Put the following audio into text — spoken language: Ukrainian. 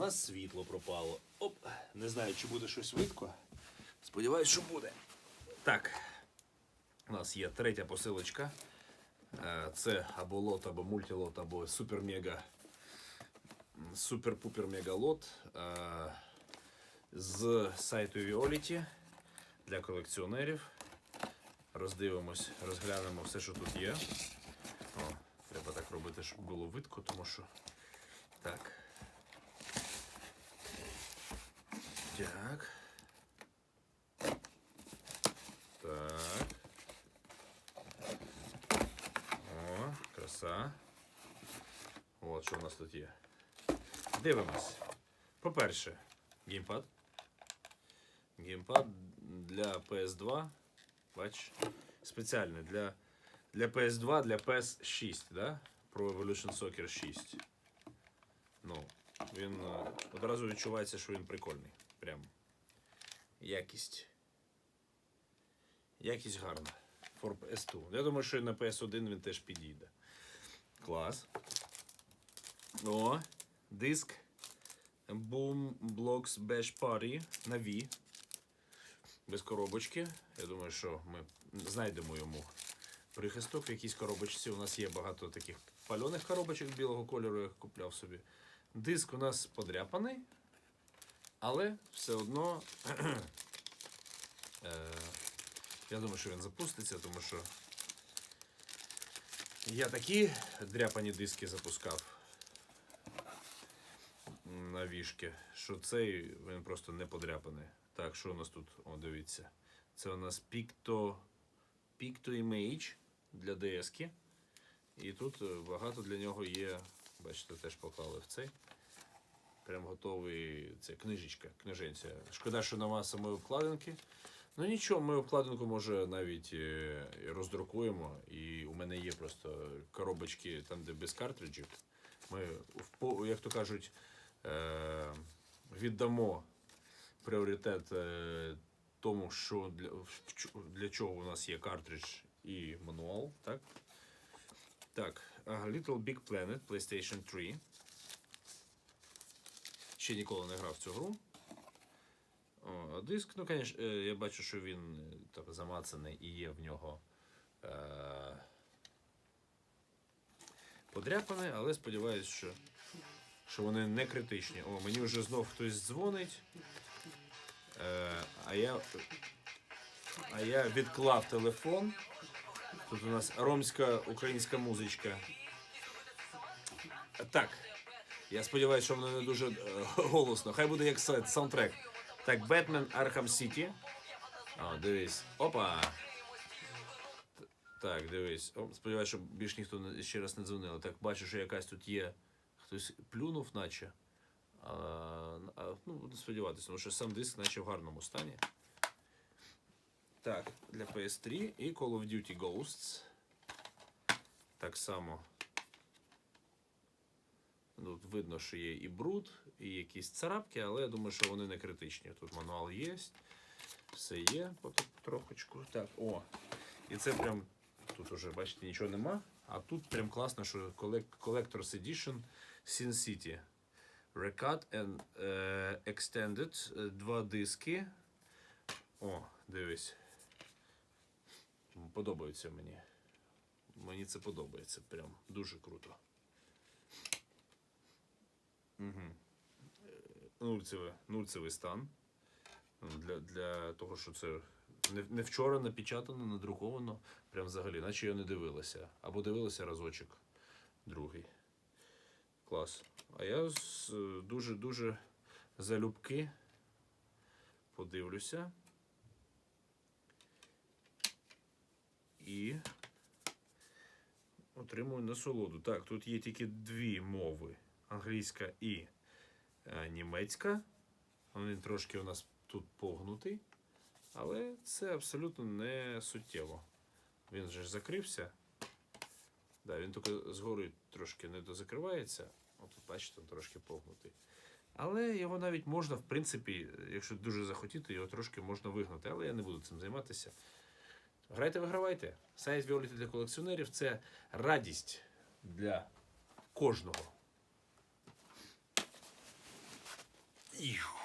нас світло пропало. Оп, не знаю, чи буде щось видко. Сподіваюсь, що буде. Так, у нас є третя посилочка. Е, Це або лот, або мультилот, або супер-мега. Супер-пупер мегалот е, з сайту Violet для колекціонерів. Роздивимось, розглянемо все, що тут є. О, треба так робити, щоб було видко, тому що. Так. Так. Так. О, краса. От що у нас тут є. Дивимось. По-перше, геймпад. Геймпад для PS2. Бач, спеціальний для, для PS2, для PS6, да? Pro Evolution Soccer 6. Ну, він е, одразу відчувається, що він прикольний. Прям. Якість. Якість гарна. For PS2. Я думаю, що і на PS1 він теж підійде. Клас. О, диск Boom Blocks Bash Party на V. Без коробочки. Я думаю, що ми знайдемо йому прихисток в якійсь коробочці. У нас є багато таких пальоних коробочок білого кольору, я купляв собі. Диск у нас подряпаний, але все одно. е, я думаю, що він запуститься, тому що я такі дряпані диски запускав на вішки, що цей він просто не подряпаний. Так, що у нас тут? О, дивіться. Це у нас Picto, Picto Image для DS. І тут е, багато для нього є. Бачите, теж поклали в цей. Прям готовий. Це книжечка, книженця. Шкода, що нема самої обкладинки. Ну нічого, ми обкладинку може навіть е, роздрукуємо. І у мене є просто коробочки там, де без картриджів. Ми, як то кажуть, е, віддамо пріоритет е, тому, що для, для чого у нас є картридж і мануал. Так, так Little Big Planet PlayStation 3. Ще ніколи не грав в цю гру. О, диск, ну, звісно, я бачу, що він е, так, замацаний і є в нього е- подряпаний, але сподіваюся, що, що вони не критичні. О, мені вже знов хтось дзвонить. Е, а я, а я відклав телефон. Тут у нас ромська українська музичка. Так. Я сподіваюся, що воно не дуже е, голосно. Хай буде як саундтрек. Так, Бетмен City. О, дивись. Опа. Так, дивись. О, сподіваюся, що більш ніхто ще раз не дзвонив. Так, бачу, що якась тут є. Хтось плюнув, наче. А, а, ну, буду сподіватися, тому що сам диск наче в гарному стані. Так, для PS3 і Call of Duty Ghosts. Так само. Тут видно, що є і бруд, і якісь царапки, але я думаю, що вони не критичні. Тут мануал є, все є потр- потрохочку. Так, о. І це прям тут уже, бачите, нічого нема. А тут прям класно, що Collector's Edition Sin City. Recut and е, Extended. е, Два диски. О, дивись. Подобається мені. Мені це подобається. Прям дуже круто. Нульцевий, нульцевий стан. Для, для того, що це не, не вчора напечатано, надруковано. Прям взагалі, наче я не дивилася. Або дивилася разочок другий. Клас. А я дуже-дуже залюбки подивлюся. І отримую насолоду. Так, тут є тільки дві мови: англійська і німецька. Він трошки у нас тут погнутий, але це абсолютно не суттєво. Він же ж закрився. Да, він тільки згори трошки не дозакривається. От бачите, він трошки погнутий. Але його навіть можна, в принципі, якщо дуже захотіти, його трошки можна вигнати. Але я не буду цим займатися. Грайте, вигравайте. Сайт Violet для колекціонерів це радість для кожного. you.